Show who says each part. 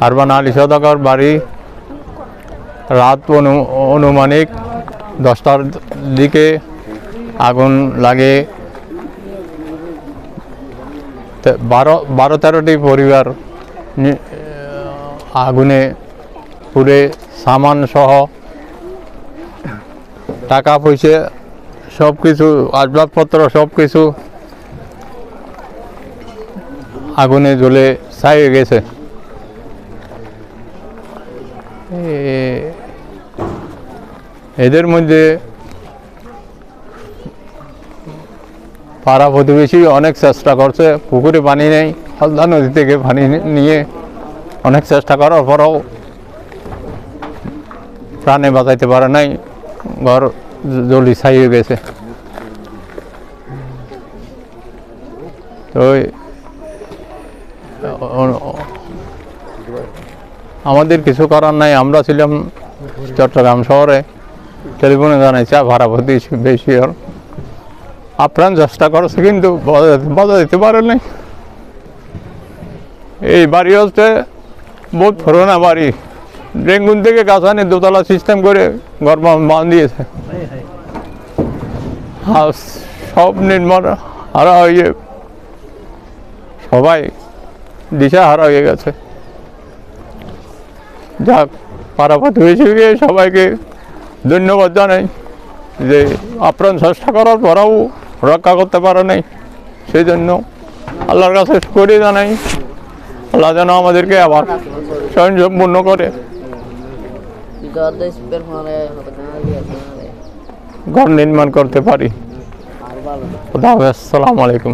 Speaker 1: Urban Ali সদাগর বাড়ি, রাত অনু- অনুমানিক দশটার দিকে আগুন লাগে। বারো বারো তেরোটি পরিবার আগুনে পুড়ে সামান সহ টাকা পয়সা সব কিছু আসবাবপত্র সব কিছু আগুনে জ্বলে ছাই গেছে। এদের মধ্যে পাড়া প্রতিবেশী অনেক চেষ্টা করছে, পুকুরে পানি নেই, হলদা নদী থেকে পানি নিয়ে অনেক চেষ্টা করার পরেও প্রাণে বাঁচাইতে পারে নাই, ঘর জলি ছাই হয়ে গেছে। তো আমাদের কিছু করার নাই, আমরা ছিলাম চট্টগ্রাম শহরে। টেলিফোনে জানাইছে ভাড়া প্রতি বেশি আর আপ্রাণ চেষ্টা করছে, কিন্তু বাধা- দিতে পারে নাই। এই বাড়ি হচ্ছে বহুত পুরোনো বাড়ি। ডেঙ্গুন থেকে কাছানে দোতলা সিস্টেম করে ঘর বান দিয়েছে আর সব নির্মাণ হারা হয়ে সবাই দিশা হারা হয়ে গেছে। যাক পারাপাত প্রতিবেশীকে সবাইকে ধন্যবাদ জানাই যে আপ্রাণ চেষ্টা করার পরেও রক্ষা করতে পারে নাই। সেই জন্য আল্লাহর কাছে করে জানাই। আল্লাহ যেন আমাদেরকে আবার স্বয়ং সম্পূর্ণ করে। ঘর নির্মাণ করতে পারি। আসসালামু আলাইকুম।